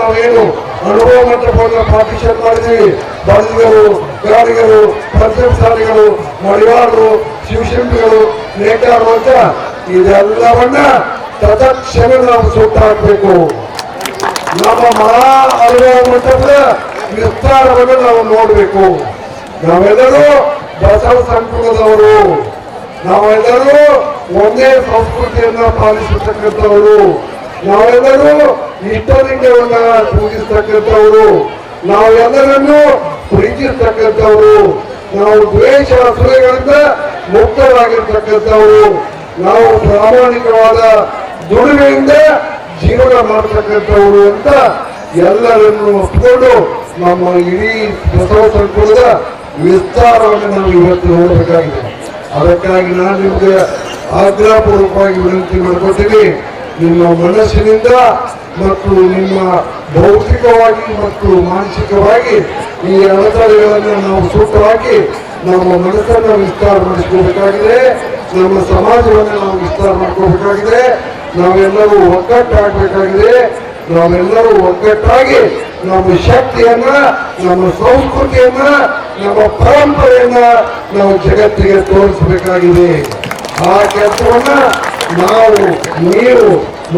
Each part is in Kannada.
ನಾವೇನು ಅನುಭವ ಮಂಟಪವನ್ನು ಪಾರ್ಟಿಷನ್ ಮಾಡಿದ್ದೀವಿ ಬಳಿಗರು ಗಾಡಿಗರು ಪಂಚಮಸಾಲಿಗಳು ಮಡಿವಾರರು ಶಿವಶಿಲ್ಪಿಗಳು, ನೇಕಾರರು ಅಂತ ಇದೆಲ್ಲವನ್ನ ತತ್ಕ್ಷಣ ನಾವು ಹಾಕಬೇಕು ನಮ್ಮ ಮಹಾ ಅನುಭವ ಮಂಟಪದ ವಿಸ್ತಾರವನ್ನು ನಾವು ನೋಡಬೇಕು. ನಾವೆಲ್ಲರೂ ಬಸವ ಸಂಕುಲದವರು. ನಾವೆಲ್ಲರೂ ಒಂದೇ ಸಂಸ್ಕೃತಿಯನ್ನ ಪಾಲಿಸತಕ್ಕಂಥವರು. ನಾವೆಲ್ಲರೂ ಇಷ್ಟಲಿಂಗವನ್ನ ಪೂಜಿಸ್ತಕ್ಕಂಥವರು ನಾವೆಲ್ಲರನ್ನೂ ಪ್ರೀತಿಸ್ತಕ್ಕಂಥವರು, ನಾವು ದ್ವೇಷ ಅಸೂಯೆಗಳಿಂದ ಮುಕ್ತವಾಗಿರ್ತಕ್ಕಂಥವ್ರು ನಾವು ಪ್ರಾಮಾಣಿಕವಾದ ದುಡಿಮೆಯಿಂದ ಜೀವನ ಮಾಡ್ತಕ್ಕಂಥವ್ರು ಅಂತ ಎಲ್ಲರನ್ನು ಒಪ್ಪಿಕೊಂಡು ನಮ್ಮ ಇಡೀ ಬಸವ ಸಂಕುಲದ ವಿಸ್ತಾರವನ್ನು ನಾವು ಇವತ್ತು ನೋಡಬೇಕಾಗಿದೆ. ಅದಕ್ಕಾಗಿ ನಾನು ನಿಮಗೆ ಆಗ್ರಹಪೂರ್ವಕವಾಗಿ ವಿನಂತಿ ಮಾಡ್ಕೊತೀನಿ ನಿಮ್ಮ ಮನಸ್ಸಿನಿಂದ ಮತ್ತು ನಿಮ್ಮ ಭೌತಿಕವಾಗಿ ಮತ್ತು ಮಾನಸಿಕವಾಗಿ ಈ ಅಡೆತಡೆಗಳನ್ನು ನಾವು ಸೂಕ್ತವಾಗಿ ನಮ್ಮ ಮನಸ್ಸನ್ನು ವಿಸ್ತಾರ ಮಾಡಿಸ್ಕೋಬೇಕಾಗಿದೆ. ನಮ್ಮ ಸಮಾಜವನ್ನು ನಾವು ವಿಸ್ತಾರ ಮಾಡ್ಕೋಬೇಕಾಗಿದೆ. ನಾವೆಲ್ಲರೂ ಒಗ್ಗಟ್ಟಾಗಬೇಕಾಗಿದೆ. ನಾವೆಲ್ಲರೂ ಒಗ್ಗಟ್ಟಾಗಿ ನಮ್ಮ ಶಕ್ತಿಯನ್ನ, ನಮ್ಮ ಸಂಸ್ಕೃತಿಯನ್ನ, ನಮ್ಮ ಪರಂಪರೆಯನ್ನ ನಾವು ಜಗತ್ತಿಗೆ ತೋರಿಸಬೇಕಾಗಿದೆ. ಆ ಕೆಲಸವನ್ನ ನಾವು, ನೀವು,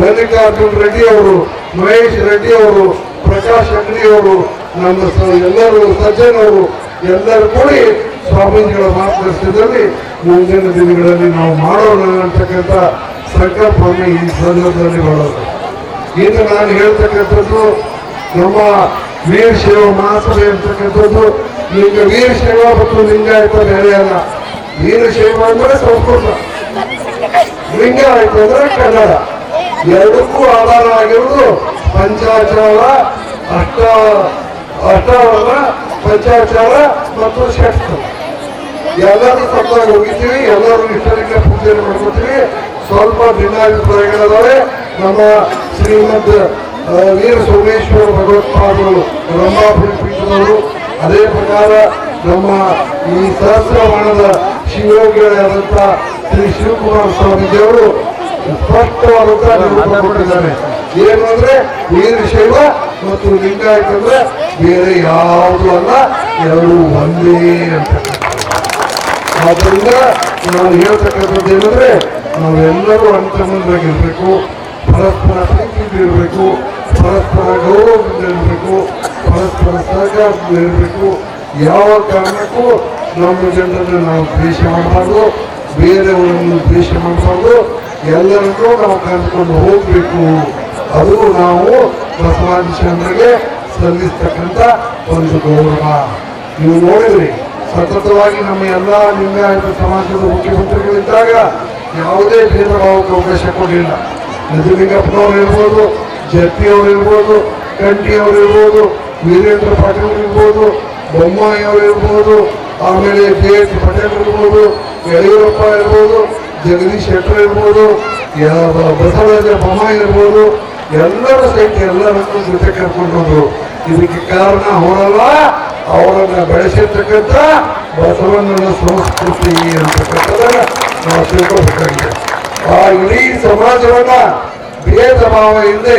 ಮಲ್ಲಿಕಾರ್ಜುನ್ ರೆಡ್ಡಿ ಅವರು, ಮಹೇಶ್ ರೆಡ್ಡಿ ಅವರು, ಪ್ರಕಾಶ್ ಅಂಗಡಿ ಅವರು, ನಮ್ಮ ಎಲ್ಲರೂ ಸಜ್ಜನವರು ಎಲ್ಲರೂ ಕೂಡಿ ಸ್ವಾಮೀಜಿಗಳ ಮಾರ್ಗದರ್ಶನದಲ್ಲಿ ಮುಂದಿನ ದಿನಗಳಲ್ಲಿ ನಾವು ಮಾಡೋಣ ಅಂತಕ್ಕಂಥ ಸಂಕಲ್ಪವನ್ನು ಈ ಸಂದರ್ಭದಲ್ಲಿ ಮಾಡೋದು. ಇನ್ನು ನಾನು ಹೇಳ್ತಕ್ಕಂಥದ್ದು ನಮ್ಮ ವೀರಶೈವ ಮಹಾಸಭೆ ಅಂತಕ್ಕಂಥದ್ದು ಈಗ ವೀರಶೈವ ಮತ್ತು ಲಿಂಗಾಯತ ಬೇರೆ ಅಲ್ಲ. ವೀರಶೈವ ಅಂದ್ರೆ ಸಂಸ್ಕೃತ. ಲಿಂಗಾಯತ ಅಂದ್ರೆ ಕನ್ನಡ. ಎರಡಕ್ಕೂ ಆಧಾರ ಆಗಿರುವುದು ಪಂಚಾಚಾರ, ಅಷ್ಟ, ಅಷ್ಟಾವರಣ, ಪಂಚಾಚಾರ ಮತ್ತು ಶಾಸ್ತ್ರ ಎಲ್ಲರೂ ತಪ್ಪಾಗಿ ಹೋಗಿದ್ದೀವಿ, ಎಲ್ಲರೂ ಇಷ್ಟಲಿಂಗ ಪೂಜೆಯನ್ನು ಮಾಡ್ಕೊತೀವಿ. ಸ್ವಲ್ಪ ಭಿನ್ನಾಭಿಪ್ರಾಯಗಳಿದಾವೆ. ನಮ್ಮ ಶ್ರೀಮದ್ ವೀರ ಸೋಮೇಶ್ವರ ಭಗವತ್ಪಾದರು ಬ್ರಹ್ಮಾಪುರಿ ಪೀಠದವರು, ಅದೇ ಪ್ರಕಾರ ನಮ್ಮ ಈ ಸಹಸ್ರವಾಣದ ಶಿವಯೋಗಿಗಳಾದಂಥ ಶ್ರೀ ಶಿವಕುಮಾರ ಸ್ವಾಮೀಜಿಯವರು ಸ್ಪಷ್ಟವಾದ ಉತ್ತರ ಕೊಟ್ಟಿದ್ದಾರೆ. ಏನು ಅಂದ್ರೆ ವೀರಶೈವ ಮತ್ತು ಲಿಂಗಾಯತ ಅಂದ್ರೆ ಬೇರೆ ಯಾವುದು ಅಲ್ಲ ಎರಡು ಒಂದೇ ಅಂತ. ಆದ್ದರಿಂದ ನಾನು ಹೇಳ್ತಕ್ಕಂಥದ್ದು ಏನಂದ್ರೆ ನಾವೆಲ್ಲರೂ ಅಂತಮಂದ್ರಾಗಿರ್ಬೇಕು ಪರಸ್ಪರ ಪ್ರೀತಿಯಿಂದ ಇರಬೇಕು ಪರಸ್ಪರ ಗೌರವದಿಂದ ಇರಬೇಕು ಪರಸ್ಪರ ಸಹಕಾರದಿಂದ ಇರಬೇಕು. ಯಾವ ಕಾರಣಕ್ಕೂ ನಮ್ಮ ಜನರನ್ನು ನಾವು ದ್ವೇಷ ಮಾಡಬಾರ್ದು. ಬೇರೆಯವರನ್ನು ದ್ವೇಷ ಮಾಡಿಕೊಂಡು ಎಲ್ಲರನ್ನೂ ನಾವು ಕರೆದುಕೊಂಡು ಹೋಗಬೇಕು. ಅದು ನಾವು ಬಸವಾದಿಶಂದ್ರಿಗೆ ಸಲ್ಲಿಸ್ತಕ್ಕಂಥ ಒಂದು ಗೌರವ. ನೀವು ನೋಡಿದ್ರಿ, ಸತತವಾಗಿ ನಮ್ಮ ಎಲ್ಲ ಲಿಂಗಾಯತ ಸಮಾಜದ ಮುಖ್ಯಮಂತ್ರಿಗಳಿದ್ದಾಗ ಯಾವುದೇ ಭೇದ ಭಾವಕ್ಕೆ ಅವಕಾಶ ಕೊಡಲಿಲ್ಲ. ನಿಜಲಿಂಗಪ್ಪನವ್ರು ಇರ್ಬೋದು ಜಟ್ಟಿಯವರು ಇರ್ಬೋದು, ಕಂಠಿಯವರು ಇರ್ಬೋದು, ವೀರೇಂದ್ರ ಪಾಟೀಲ್ ಇರ್ಬೋದು ಬೊಮ್ಮಾಯಿ ಅವರು ಇರ್ಬೋದು, ಆಮೇಲೆ ಜೆ ಎಸ್ ಪಟೇಲ್ ಇರ್ಬೋದು ಯಡಿಯೂರಪ್ಪ ಇರ್ಬೋದು, ಜಗದೀಶ್ ಶೆಟ್ಟರ್ ಇರ್ಬೋದು ಬಸವರಾಜ ಬೊಮ್ಮಾಯಿ ಇರ್ಬೋದು, ಎಲ್ಲರ ಸಹಿತ ಎಲ್ಲರನ್ನೂ ಜೊತೆ ಕರ್ಕೊಂಡು ಇದಕ್ಕೆ ಕಾರಣ ಅವರಲ್ಲ, ಅವರನ್ನ ಬೆಳೆಸಿರ್ತಕ್ಕಂಥ ಬಸವಣ್ಣನ ಸಂಸ್ಕೃತಿ ಅಂತಕ್ಕಂಥದ್ದನ್ನ ನಾವು ತಿಳ್ಕೊಬೇಕಾಗಿದೆ ಆ ಇಡೀ ಸಮಾಜವನ್ನ ಭೇದ ಭಾವ ಇಲ್ಲದೆ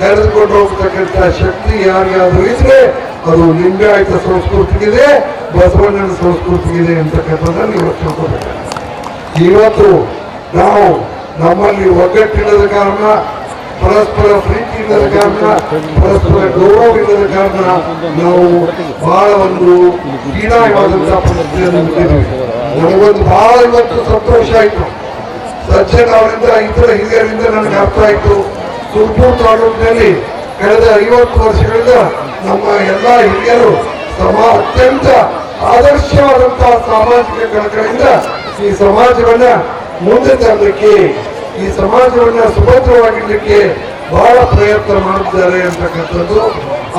ಕರೆದುಕೊಂಡು ಹೋಗ್ತಕ್ಕಂಥ ಶಕ್ತಿ ಯಾರಿಗಾದ್ರೂ ಇದ್ರೆ ಅದು ಲಿಂಗಾಯತ ಸಂಸ್ಕೃತಿಗಿದೆ, ಬಸವಣ್ಣನ ಸಂಸ್ಕೃತಿಗಿದೆ ಅಂತಕ್ಕಂಥದ್ದನ್ನು ಇವತ್ತು ತಿಳ್ಕೋಬೇಕು ಇವತ್ತು ನಾವು ನಮ್ಮಲ್ಲಿ ಒಗ್ಗಟ್ಟಿಲ್ಲದ ಕಾರಣ, ಪರಸ್ಪರ ಪ್ರೀತಿ ಇಲ್ಲದ ಕಾರಣ, ಪರಸ್ಪರ ಗೌರವ ಇಲ್ಲದ ಕಾರಣ ನಾವು ಬಹಳ ಒಂದು ಹೀನಾಯವಾದಂತಹ ಪರಿಸ್ಥಿತಿಯನ್ನು ಹೊಂದಿದ್ದೀವಿ ನನಗೊಂದು ಬಹಳ ಇವತ್ತು ಸಂತೋಷ ಆಯಿತು. ಸಜ್ಜನ್ ಅವರಿಂದ, ಇತರ ಹಿರಿಯರಿಂದ ನನಗೆ ಅರ್ಥ ಆಯಿತು. ತುಮಕೂರು ತಾಲೂಕಿನಲ್ಲಿ ಕಳೆದ ಐವತ್ತು ವರ್ಷಗಳಿಂದ ನಮ್ಮ ಎಲ್ಲ ಹಿರಿಯರು ಸಮ ಅತ್ಯಂತ ಆದರ್ಶವಾದಂತಹ ಸಾಮಾಜಿಕ ಕಳಕಳಿಯಿಂದ ಈ ಸಮಾಜವನ್ನ ಮುಂದೆ ತರಲಿಕ್ಕೆ, ಈ ಸಮಾಜವನ್ನ ಸುಭದ್ರವಾಗಿರ್ಲಿಕ್ಕೆ ಬಹಳ ಪ್ರಯತ್ನ ಮಾಡುತ್ತಿದ್ದಾರೆ ಅಂತಕ್ಕಂಥದ್ದು.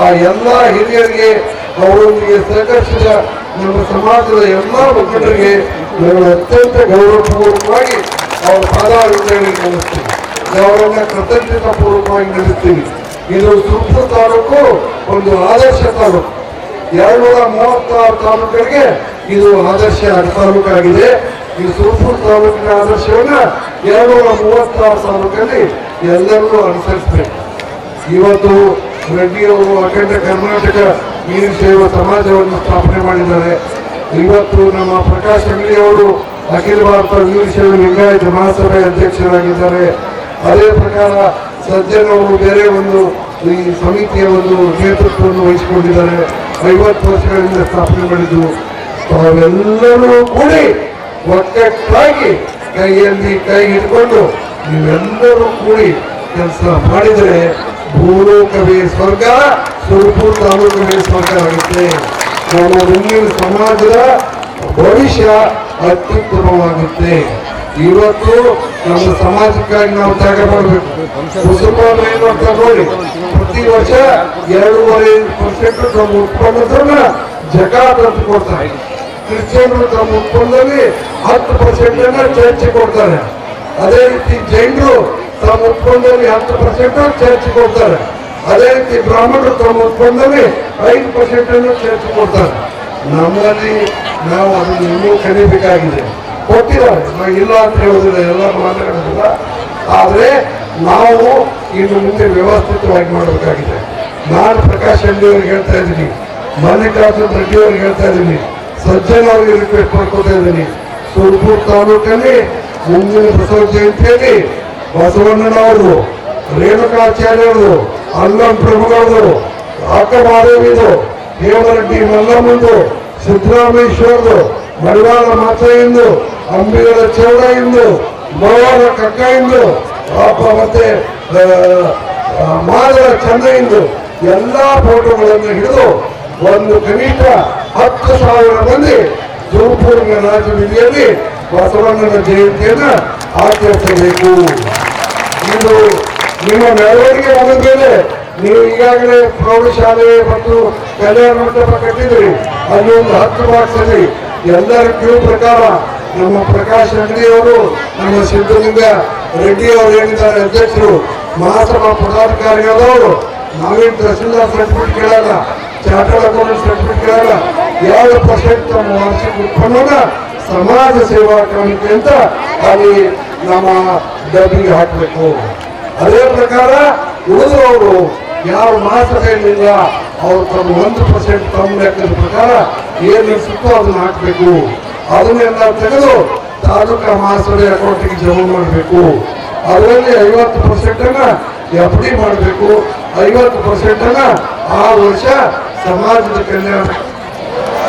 ಆ ಎಲ್ಲ ಹಿರಿಯರಿಗೆ, ಅವರೊಂದಿಗೆ ಸಹಕರಿಸಿದ ನಮ್ಮ ಸಮಾಜದ ಎಲ್ಲ ಮುಖಂಡರಿಗೆ ನಾನು ಅತ್ಯಂತ ಗೌರವಪೂರ್ವಕವಾಗಿ ಅವರ ನಡೆಸ್ತೀನಿ ಅವರನ್ನ ಕೃತಜ್ಞತಾ ಪೂರ್ವಕವಾಗಿ ನಡೆಸ್ತೀನಿ ಇದು ತುಮಕೂರು ತಾಲೂಕು, ಒಂದು ಆದರ್ಶ ತಾಲೂಕು. ಎರಡ್ನೂರ ಮೂವತ್ತಾರು ತಾಲೂಕರಿಗೆ ಇದು ಆದರ್ಶ ತಾಲೂಕಾಗಿದೆ. ಈ ತುಮಕೂರು ತಾಲೂಕಿನ ಆದರ್ಶವನ್ನ ಎರಡ್ನೂರ ಮೂವತ್ತಾರು ತಾಲೂಕಲ್ಲಿ ಎಲ್ಲರೂ ಅನುಸರಿಸಬೇಕು. ಇವತ್ತು ರೆಡ್ಡಿ ಅವರು ಅಖಂಡ ಕರ್ನಾಟಕ ನೀರು ಸೇವಾ ಸಮಾಜವನ್ನು ಸ್ಥಾಪನೆ ಮಾಡಿದ್ದಾರೆ. ಇವತ್ತು ನಮ್ಮ ಪ್ರಕಾಶ್ ಅವರು ಅಖಿಲ ಭಾರತ ನೀರು ಸೇವೆ ಲಿಂಗಾಯತ ಮಹಾಸಭೆ ಅಧ್ಯಕ್ಷರಾಗಿದ್ದಾರೆ. ಅದೇ ಪ್ರಕಾರ ಸಜ್ಜನ್ ಅವರು ಬೇರೆ ಒಂದು ಈ ಸಮಿತಿಯ ಒಂದು ನೇತೃತ್ವವನ್ನು ವಹಿಸಿಕೊಂಡಿದ್ದಾರೆ. ಐವತ್ತು ವರ್ಷಗಳಿಂದ ಸ್ಥಾಪನೆ ಮಾಡಿದ್ದು. ತಾವೆಲ್ಲರೂ ಕೂಡಿ ಒಟ್ಟಾಗಿ ಕೈಯಲ್ಲಿ ಕೈ ಇಟ್ಕೊಂಡು ನೀವೆಲ್ಲರೂ ಕೂಡಿ ಕೆಲಸ ಮಾಡಿದರೆ ಭೂಲೋಕವೇ ಸ್ವರ್ಗ ಸುರಪುರ ತಾಲೂಕವೇ ಸ್ವರ್ಗ ಆಗುತ್ತೆ. ನಮ್ಮ ಮುಂದಿನ ಸಮಾಜದ ಭವಿಷ್ಯ ಅತ್ಯುತ್ತಮವಾಗುತ್ತೆ. ಇವತ್ತು ನಮ್ಮ ಸಮಾಜಕ್ಕಾಗಿ ನಾವು ತ್ಯಾಗ ಮಾಡಬೇಕು. ಮುಸಲ್ಮಾನರು ಏನು ನೋಡಿ ಪ್ರತಿ ವರ್ಷ ಎರಡೂವರೆ ಪರ್ಸೆಂಟ್ ತಮ್ಮ ಉತ್ಪನ್ನದನ್ನ ಅಂತ ಕೊಡ್ತಾರೆ. ಕ್ರಿಶ್ಚಿಯನ್ರು ತಮ್ಮ ಉತ್ಪನ್ನದಲ್ಲಿ ಹತ್ತು ಪರ್ಸೆಂಟ್ ಅನ್ನ ಚರ್ಚೆ ಕೊಡ್ತಾರೆ. ಅದೇ ರೀತಿ ಜೈನರು ತಮ್ಮ ಉತ್ಪನ್ನದಲ್ಲಿ ಹತ್ತು ಪರ್ಸೆಂಟ್ ಚರ್ಚೆ ಕೊಡ್ತಾರೆ. ಅದೇ ರೀತಿ ಬ್ರಾಹ್ಮಣರು ತಮ್ಮ ಉತ್ಪನ್ನದಲ್ಲಿ ಐದು ಪರ್ಸೆಂಟ್ ಅನ್ನು ಚರ್ಚ್ ಕೊಡ್ತಾರೆ. ನಮ್ಮಲ್ಲಿ ನಾವು ಅದನ್ನು ಇನ್ನೂ ಕಲಿಬೇಕಾಗಿದೆ. ಕೊಟ್ಟಿದ್ದಾರೆ ನಾವು ಇಲ್ಲ ಅಂತ ಹೇಳೋದಿಲ್ಲ ಎಲ್ಲರೂ ಮಾತಾಡೋದಿಲ್ಲ. ಆದರೆ ನಾವು ಇನ್ನು ಮುಂದೆ ವ್ಯವಸ್ಥಿತವಾಗಿ ಮಾಡಬೇಕಾಗಿದೆ. ನಾನು ಪ್ರಕಾಶ್ ರೆಡ್ಡಿ ಹೇಳ್ತಾ ಇದ್ದೀನಿ, ಮಲ್ಲಿಕಾರ್ಜುನ್ ರೆಡ್ಡಿ ಅವ್ರಿಗೆ ಹೇಳ್ತಾ ಇದ್ದೀನಿ, ಸಜ್ಜನ್ ಅವರಿಗೆ ರಿಕ್ವೆಸ್ಟ್ ಮಾಡ್ಕೊತಾ ಇದ್ದೀನಿ. ಸುರಪುರ ತಾಲೂಕಲ್ಲಿ ಮುಂದಿನ ಬಸವ ಜಯಂತಿಯಲ್ಲಿ ಬಸವಣ್ಣನವರು ರೇಣುಕಾಚಾರ್ಯರು ಅಲ್ಲಂ ಪ್ರಭುಗಳದು ಅಕ್ಕ ಮಾದೇವಿದು ಹೇಮರೆಡ್ಡಿ ಮಲ್ಲಮ್ಮಂದು ಸಿದ್ದರಾಮೇಶ್ವರದು ಮಡಿವಾಳ ಮಾತೆಯಿಂದ ಅಂಬಿಗರ ಚೌಡಯಿಂದ ಕಕ್ಕ ಎಂದು ಪಾಪ ಮತ್ತೆ ಮಾದರ ಚಂದ ಮಾದರ ಎಲ್ಲ ಫೋಟೋಗಳನ್ನು ಹಿಡಿದು ಒಂದು ಕನಿಷ್ಠ ಹತ್ತು ಸಾವಿರ ಮಂದಿ ತುಮಕೂರಿನ ರಾಜಬೀದಿಯಲ್ಲಿ ಬಸವಣ್ಣನ ಜಯಂತಿಯನ್ನು ಆಚರಿಸಬೇಕು. ಇದು ನಿಮ್ಮ ಮೆರವಣಿಗೆ ಬಂದ ಮೇಲೆ ನೀವು ಈಗಾಗಲೇ ಪ್ರೌಢಶಾಲೆ ಮತ್ತು ಕಲ್ಯಾಣ ಮಂಟಪ ಕಟ್ಟಿದ್ರಿ ಅಲ್ಲಿ ಒಂದು ಹತ್ತು ಬಾಕ್ಸ್ ಅಲ್ಲಿ ಎಲ್ಲರ ಕ್ಯೂ ಪ್ರಕಾರ ನಮ್ಮ ಪ್ರಕಾಶ್ ಅಂಗಡಿಯವರು ನಮ್ಮ ಸಿದ್ದಲಿಂಗ ರೆಡ್ಡಿ ಅವರು ಏನಿದ್ದಾರೆ ಅಧ್ಯಕ್ಷರು, ಮಹಾಸಭಾ ಪದಾಧಿಕಾರಿಗಳವರು ನಾವೇನು ತಹಸೀಲ್ದಾರ್ ಸರ್ಟಿಫಿಕೇಟ್ ಕೇಳಲ್ಲ ಚಾರ್ಟರ್ಡ್ ಅಕೌಂಟೆಂಟ್ ಸರ್ಟಿಫಿಕೇಟ್ ಕೇಳಲ್ಲ ಯಾವ ಪರ್ಸೆಂಟ್ ತಮ್ಮ ವಾರ್ಷಿಕ ಉತ್ಪನ್ನನ ಸಮಾಜ ಸೇವಾ ಕ್ರಮಕ್ಕೆ ಅಂತ ಅಲ್ಲಿ ನಮ್ಮ ಡಬ್ಬಿಗೆ ಹಾಕಬೇಕು. ಅದೇ ಪ್ರಕಾರ ಉಳಿದವರು ಯಾವ ಮಹಾಸಭೆಯಲ್ಲಿಲ್ಲ ಅವ್ರು ತಮ್ಮ ಒಂದು ಪರ್ಸೆಂಟ್ ತಮ್ಮ ಲೆಕ್ಕದ ಪ್ರಕಾರ ಏನು ಅನಿಸುತ್ತೋ ಅದನ್ನ ಹಾಕಬೇಕು. ಅದನ್ನೆಲ್ಲ ತೆಗೆದು ತಾಲೂಕಾ ಮಹಾಸಭೆ ಅಕೌಂಟಿಗೆ ಜಮಾ ಮಾಡಬೇಕು. ಅದರಲ್ಲಿ ಐವತ್ತು ಪರ್ಸೆಂಟ್ ಅನ್ನ ಎಫ್ ಡಿ ಮಾಡಬೇಕು. ಐವತ್ತು ಪರ್ಸೆಂಟ್ ಅನ್ನ ಆ ವರ್ಷ ಸಮಾಜದ ಕಲ್ಯಾಣ